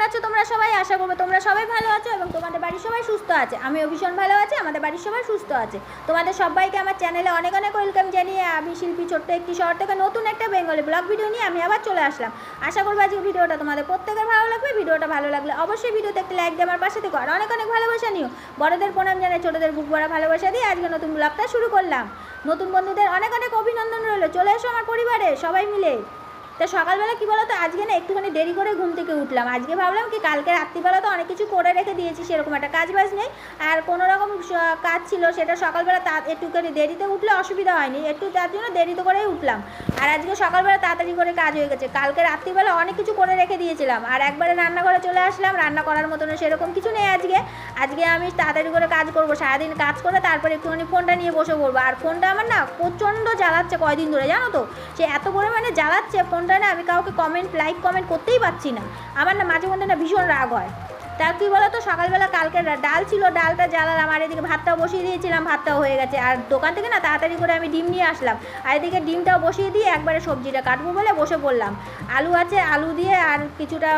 কেমন আছো তোমরা সবাই? আশা করব তোমরা সবাই ভালো আছো এবং তোমাদের বাড়ির সবাই সুস্থ আছে। আমিও ভীষণ ভালো আছি, আমাদের বাড়ির সবাই সুস্থ আছে। তোমাদের সবাইকে আমার চ্যানেলে অনেক অনেক ওয়েলকাম জানিয়ে আমি শিল্পী ছোট্ট একটি শহর থেকে নতুন একটা বেঙ্গলি ব্লগ ভিডিও নিয়ে আমি আবার চলে আসলাম। আশা করব আজকে ভিডিওটা তোমাদের প্রত্যেকের ভালো লাগবে, ভিডিওটা ভালো লাগলে অবশ্যই ভিডিওতে একটি লাইক দিয়ে আমার পাশে থেকে। আর অনেক অনেক ভালোবাসা নিও। বড়দের প্রণাম জানাই ছোটদের বুক ভরা ভালোবাসা দিয়ে আজকে নতুন ব্লগটা শুরু করলাম। নতুন বন্ধুদের অনেক অনেক অভিনন্দন রইল। চলে এসো আমার পরিবারে, সবাই মিলে। তা সকালবেলা কি বলতো? আজকে না একটুখানি দেরি করে ঘুম থেকে উঠলাম। আজকে ভাবলাম কি, কালকে রাত্রিবেলা তো অনেক কিছু করে রেখে দিয়েছি, সেরকম একটা কাজ বাজ নেই। আর কোনো রকম কাজ ছিল সেটা সকালবেলা তা, একটুখানি দেরিতে উঠলে অসুবিধা হয়নি। একটু তার জন্য দেরিতে করেই উঠলাম। আর আজকে সকালবেলা তাড়াতাড়ি করে কাজ হয়ে গেছে। কালকে রাত্রিবেলা অনেক কিছু করে রেখে দিয়েছিলাম। আর একবারে রান্নাঘরে চলে আসলাম। রান্না করার মতন সেরকম কিছু নেই আজকে। আজকে আমি তাড়াতাড়ি করে কাজ করব, সারাদিন কাজ করে তারপরে একটুখানি ফোনটা নিয়ে বসে পড়ব। আর ফোনটা আমার না প্রচণ্ড জ্বালাচ্ছে কয়দিন ধরে, জানো তো? সে এত পরিমাণে জ্বালাচ্ছে, ফোনটা না আমি কাউকে কমেন্ট লাইক কমেন্ট করতেই পারছি না। আমার না মাঝে মধ্যে না ভীষণ রাগ হয়। তা কী বলো তো, সকালবেলা কালকে ডাল ছিল, ডালটা জ্বালালাম আর এদিকে ভাতটাও বসিয়ে দিয়েছিলাম, ভাতটাও হয়ে গেছে। আর দোকান থেকে না তাড়াতাড়ি করে আমি ডিম নিয়ে আসলাম। আর এদিকে ডিমটাও বসিয়ে দিয়ে একবারে সবজিটা কাটবো বলে বসে পড়লাম। আলু আছে, আলু দিয়ে আর কিছুটা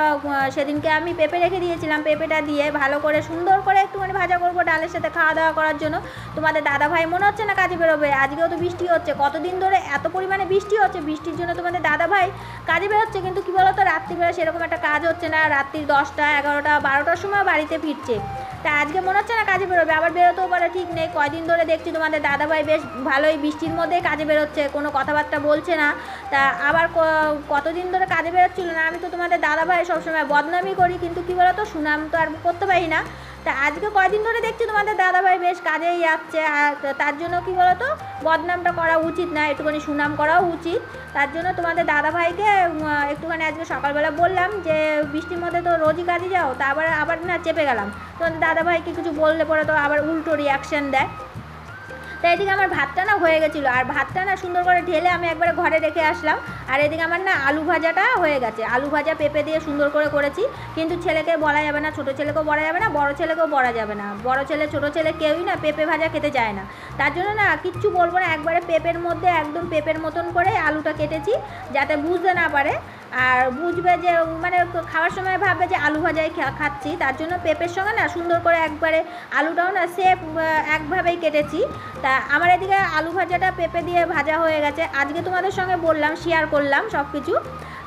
সেদিনকে আমি পেঁপে রেখে দিয়েছিলাম। পেঁপেটা দিয়ে ভালো করে, সুন্দর করে একটুখানি ভাজা করব ডালের সাথে খাওয়া দাওয়া করার জন্য। তোমাদের দাদা ভাই মনে হচ্ছে না কাজে বেরোবে? আজকেও তো বৃষ্টি হচ্ছে। কতদিন ধরে এত পরিমাণে বৃষ্টি হচ্ছে? বৃষ্টির জন্য তোমাদের দাদা ভাই কাজে বেরোচ্ছে, কিন্তু কী বলো তো, রাত্রিবেলা সেরকম একটা কাজ হচ্ছে না। রাত্রির দশটা, এগারোটা বারোটার সময় বাড়িতে ফিরছে। তা আজকে মনে হচ্ছে না কাজে বেরোবে? আবার বেরোতেও পারে, ঠিক নেই। কয়দিন ধরে দেখছি তোমাদের দাদাভাই বেশ ভালোই বৃষ্টির মধ্যেই কাজে বেরোচ্ছে, কোনো কথাবার্তা বলছে না। তা আবার কতদিন ধরে কাজে বেরোচ্ছিল না? আমি তো তোমাদের দাদাভাই সবসময় বদনামই করি, কিন্তু কী বলো তো সুনাম তো আর করতে পারি না। তা আজকে কয়দিন ধরে দেখছি তোমাদের দাদাভাই বেশ কাজেই যাচ্ছে, আর তার জন্য কি বলো তো বদনামটা করা উচিত না, একটুখানি সুনাম করাও উচিত। তার জন্য তোমাদের দাদাভাইকে একটুখানি আজকে সকালবেলা বললাম যে, বৃষ্টির মধ্যে তো রোজই কাজে যাও, তা আবার আবার না, চেপে গেলাম। তোমাদের দাদাভাইকে কিছু বললে পরে তো আবার উল্টো রিয়াকশান দেয়। তাই এদিকে আমার ভাতটা না হয়ে গেছিল। আর ভাতটা না সুন্দর করে ঢেলে আমি একবারে ঘরে রেখে আসলাম। আর এদিকে আমার না আলু ভাজাটা হয়ে গেছে। আলু ভাজা পেঁপে দিয়ে সুন্দর করে করেছি। কিন্তু ছেলেকে বলা যাবে না, ছোটো ছেলেকেও বলা যাবে না, বড় ছেলেকেও বলা যাবে না। বড় ছেলে, ছোটো ছেলে কেউই না পেঁপে ভাজা খেতে চায় না। তার জন্য না কিচ্ছু বলব না, একবারে পেঁপের মধ্যে একদম পেঁপের মতন করে আলুটা কেটেছি, যাতে বুঝতে না পারে। আর বুঝবে যে মানে খাওয়ার সময় ভাববে যে আলু ভাজাই খাচ্ছি। তার জন্য পেঁপের সঙ্গে না সুন্দর করে একবারে আলুটাও না সেফ একভাবেই কেটেছি। তা আমার এদিকে আলু ভাজাটা পেঁপে দিয়ে ভাজা হয়ে গেছে। আজকে তোমাদের সঙ্গে বললাম শেয়ার করলাম সব কিছু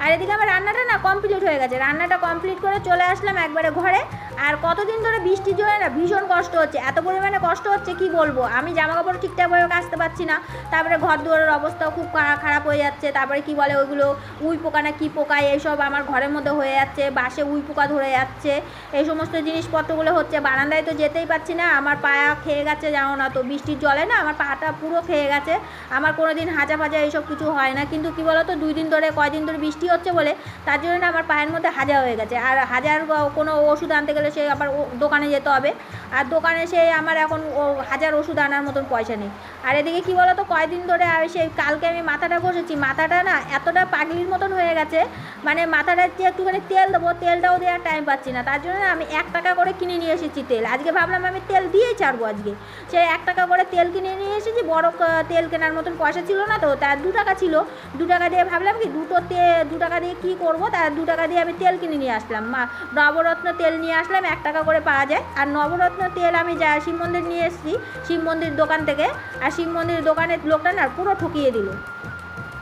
আর এদিকে আমার রান্নাটা না কমপ্লিট হয়ে গেছে। রান্নাটা কমপ্লিট করে চলে আসলাম একবারে ঘরে। আর কতদিন ধরে বৃষ্টির জন্য না ভীষণ কষ্ট হচ্ছে। এত পরিমাণে কষ্ট হচ্ছে, কি বলব? আমি জামা কাপড় ঠিকঠাকভাবে কাচতে পারছি না। তারপরে ঘর দুয়ারের অবস্থাও খুব খারাপ হয়ে যাচ্ছে। তারপরে কি বলে ওইগুলো, উই পোকা না কী পোকা এইসব আমার ঘরের মধ্যে হয়ে যাচ্ছে, বাসে উই পোকা ধরে যাচ্ছে। এই সমস্ত জিনিসপত্রগুলো হচ্ছে, বারান্দায় তো যেতেই পারছি না। আমার পায়া খেয়ে গেছে, জানো না তো, বৃষ্টির জলে না আমার পাটা পুরো খেয়ে গেছে। আমার কোনো দিন হাজা ফাজা এইসব কিছু হয় না। কিন্তু কি বলতো দুই দিন ধরে, কয়দিন ধরে বৃষ্টি হচ্ছে বলে, তার জন্য না আমার পায়ের মধ্যে হাজা হয়ে গেছে। আর হাজার কোনো ওষুধ আনতে গেলে সে আবার দোকানে যেতে হবে। আর দোকানে সে আমার এখন ও হাজার ওষুধ আনার মতন পয়সা নেই। আর এদিকে কি বলতো, কয়দিন ধরে সেই, কালকে আমি মাথাটা বসেছি মাথাটা না এতটা পাগলির মতন হয়ে গেছে মানে মাথাটা যে একটুখানি তেল দেবো, তেলটাও দেওয়ার টাইম পাচ্ছি না। তার জন্য আমি এক টাকা করে কিনে নিয়ে এসেছি তেল। আজকে ভাবলাম আমি তেল দিয়েই ছাড়বো আজকে। সে এক টাকা করে তেল কিনে নিয়ে এসেছি, বড় তেল কেনার মতন পয়সা ছিল না তো, তার দু টাকা ছিল। দু টাকা দিয়ে ভাবলাম কি, দুটো তে দু টাকা দিয়ে কী করব? তার দু টাকা দিয়ে আমি তেল কিনে নিয়ে আসলাম। মা, নবরত্ন তেল নিয়ে আসলাম, এক টাকা করে পাওয়া যায়। আর নবরত্ন তেল আমি যা শিব মন্দির নিয়ে এসেছি, শিব মন্দির দোকান থেকে। আর শিব মন্দির দোকানের লোকটা না পুরো ঠকিয়ে দিল।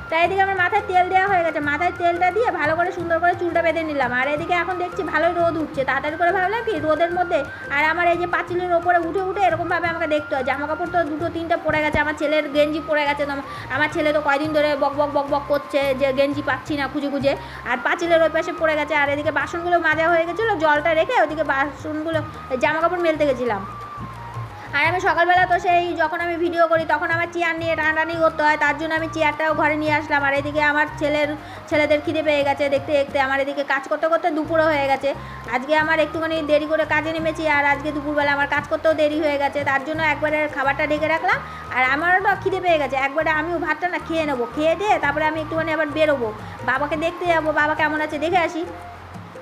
তাই এদিকে আমার মাথায় তেল দেওয়া হয়ে গেছে। মাথায় তেলটা দিয়ে ভালো করে সুন্দর করে চুলটা বেঁধে নিলাম। আর এদিকে এখন দেখছি ভালোই রোদ উঠছে। তাড়াতাড়ি করে ভাবলাম কি রোদের মধ্যে আর আমার এই যে পাঁচিলের ওপরে উঠে উঠে এরকমভাবে আমাকে দেখতে হয়। জামা কাপড় তো দুটো তিনটে পড়ে গেছে, আমার ছেলের গেঞ্জি পড়ে গেছে। তো আমার ছেলে তো কয়দিন ধরে বক বক বক বক করছে যে গেঞ্জি পাচ্ছি না খুঁজে খুঁজে। আর পাঁচিলের ওই পাশে পড়ে গেছে। আর এদিকে বাসনগুলো মাজা হয়ে গেছিল, জলটা রেখে ওদিকে বাসনগুলো জামা কাপড় মেলতে গেছিলাম। আর আমি সকালবেলা তো সেই যখন আমি ভিডিও করি, তখন আমার চেয়ার নিয়ে টানাটানি করতে হয়। তার জন্য আমি চেয়ারটাও ঘরে নিয়ে আসলাম। আর এদিকে আমার ছেলের, ছেলেদের খিদে পেয়ে গেছে দেখতে দেখতে। আমার এদিকে কাজ করতে করতে দুপুরও হয়ে গেছে। আজকে আমার একটুখানি দেরি করে কাজে নেমেছি আর আজকে দুপুরবেলা আমার কাজ করতেও দেরি হয়ে গেছে। তার জন্য একবারে খাবারটা ঢেকে রাখলাম। আর আমারও তো খিদে পেয়ে গেছে। একবারে আমিও ভাতটা না খেয়ে নেব। খেয়ে দিয়ে তারপরে আমি একটুখানি আবার বেরোবো। বাবাকে দেখতে যাব। বাবা কেমন আছে? দেখে আসি।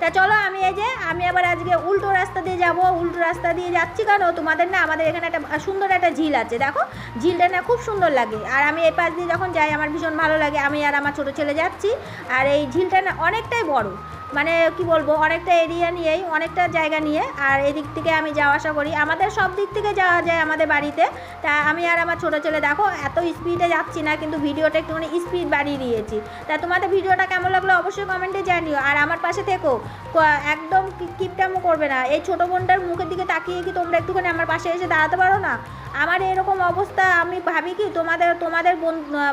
তা চলো আমি এই যে, আমি আবার আজকে উল্টো রাস্তা দিয়ে যাব, উল্টো রাস্তা দিয়ে যাচ্ছি কেন তোমাদের না আমাদের এখানে একটা সুন্দর একটা ঝিল আছে, দেখো? ঝিলটা না খুব সুন্দর লাগে। আর আমি এই পাশ দিয়ে যখন যাই, আমার ভীষণ ভালো লাগে। আমি আর আমার ছোটো ছেলে যাচ্ছি, আর এই ঝিলটা না অনেকটাই বড়। মানে কি বলব, অনেকটা এরিয়া নিয়েই, অনেকটা জায়গা নিয়ে, আর এদিক থেকে আমি যাওয়া আসা করি। আমাদের সব দিক থেকে যাওয়া যায় আমাদের বাড়িতে। তা আমি আর আমার ছোটো ছেলে, দেখো, এত স্পিডে যাচ্ছি না, কিন্তু ভিডিওটা একটুখানি স্পিড বাড়িয়ে দিয়েছি। তা তোমাদের ভিডিওটা কেমন লাগল অবশ্যই কমেন্টে জানিও। আর আমার পাশে থেকো একদম কিপটামো করবে না। এই ছোটো বোনটার মুখের দিকে তাকিয়ে কি তোমরা একটুখানি আমার পাশে এসে দাঁড়াতে পারো না? আমার এরকম অবস্থা, আমি ভাবি কি তোমাদের তোমাদের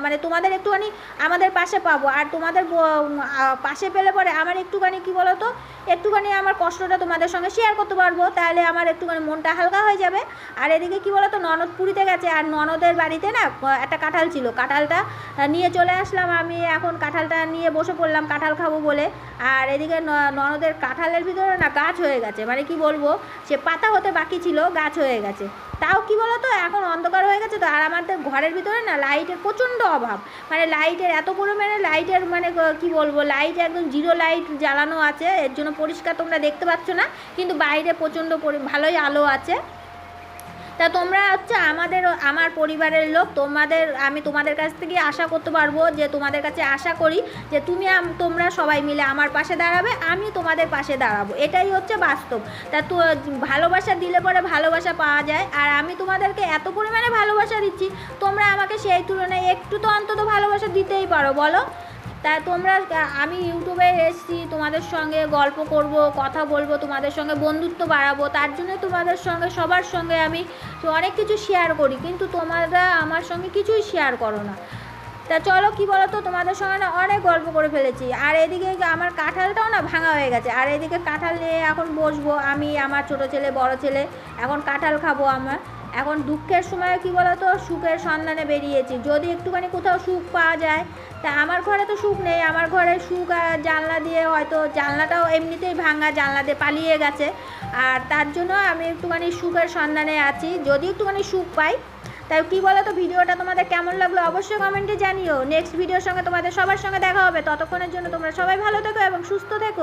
মানে তোমাদের একটুখানি আমাদের পাশে পাবো। আর তোমাদের পাশে পেলে পরে আমার একটুখানি কি বলো তো একটুখানি আমার কষ্টটা তোমাদের সঙ্গে শেয়ার করতে পারব, তাহলে আমার একটুখানি মনটা হালকা হয়ে যাবে। আর এদিকে কি বলো তো ননদ পুরীতে গেছে, আর ননদের বাড়িতে না একটা কাঁঠাল ছিল। কাঁঠালটা নিয়ে চলে আসলাম আমি, এখন কাঁঠালটা নিয়ে বসে পড়লাম কাঁঠাল খাব বলে। আর এদিকে ননদের কাঁঠালের ভিতরে না গাছ হয়ে গেছে মানে কি বলব, সে পাতা হতে বাকি ছিল, গাছ হয়ে গেছে। তাও কি বলো তো এখন অন্ধকার হয়ে গেছে তো, আর আমাদের ঘরের ভিতরে না লাইটের প্রচণ্ড অভাব। মানে লাইটের এত পরিমাণে লাইটের মানে ক- বলব? লাইট একদম জিরো লাইট জ্বালানো আছে, এর জন্য পরিষ্কার তোমরা দেখতে পাচ্ছ না, কিন্তু বাইরে প্রচণ্ড পরি- ভালোই আলো আছে। তা তোমরা হচ্ছে আমাদের আমার পরিবারের লোক তোমাদের, আমি তোমাদের কাছ থেকে আশা করতে পারব যে তোমাদের কাছে আশা করি যে তুমি তোমরা সবাই মিলে আমার পাশে দাঁড়াবে, আমি তোমাদের পাশে দাঁড়াবো। এটাই হচ্ছে বাস্তব। তা তো, ভালোবাসা দিলে পরে ভালোবাসা পাওয়া যায়, আর আমি তোমাদেরকে এত পরিমাণে ভালোবাসা দিচ্ছি, তোমরা আমাকে সেই তুলনায় একটু তো অন্তত ভালোবাসা দিতেই পারো, বলো? তা তোমরা আমি ইউটিউবে এসেছি, তোমাদের সঙ্গে গল্প করব, কথা বলব, তোমাদের সঙ্গে বন্ধুত্ব বাড়াবো, তার জন্য তোমাদের সঙ্গে, সবার সঙ্গে আমি অনেক কিছু শেয়ার করি, কিন্তু তোমরা আমার সঙ্গে কিছুই শেয়ার করো না। তা চলো, কি বলো তো তোমাদের সঙ্গে না অনেক গল্প করে ফেলেছি, আর এদিকে আমার কাঁঠালটাও না ভাঙা হয়ে গেছে, আর এদিকে কাঁঠাল নিয়ে এখন বসবো, আমি, আমার ছোট ছেলে, বড় ছেলে, এখন কাঁঠাল খাব আমার। এখন দুঃখের সময় কি বলো তো সুখের সন্ধানে বেরিয়েছি। যদি একটুখানি কোথাও সুখ পাওয়া যায়, তা আমার ঘরে তো সুখ নেই। আমার ঘরে সুখ জানলা দিয়ে হয়তো জানলাটাও এমনিতেই ভাঙা, জানলা দিয়ে পালিয়ে গেছে। আর তার জন্য আমি একটুখানি সুখের সন্ধানে আছি। যদি একটুখানি সুখ পাই, তাই কি বলো তো ভিডিওটা তোমাদের কেমন লাগল অবশ্যই কমেন্টে জানিও। নেক্সট ভিডিওর সঙ্গে তোমাদের সবার সঙ্গে দেখা হবে। ততক্ষণের জন্য তোমরা সবাই ভালো থেকো এবং সুস্থ থেকো।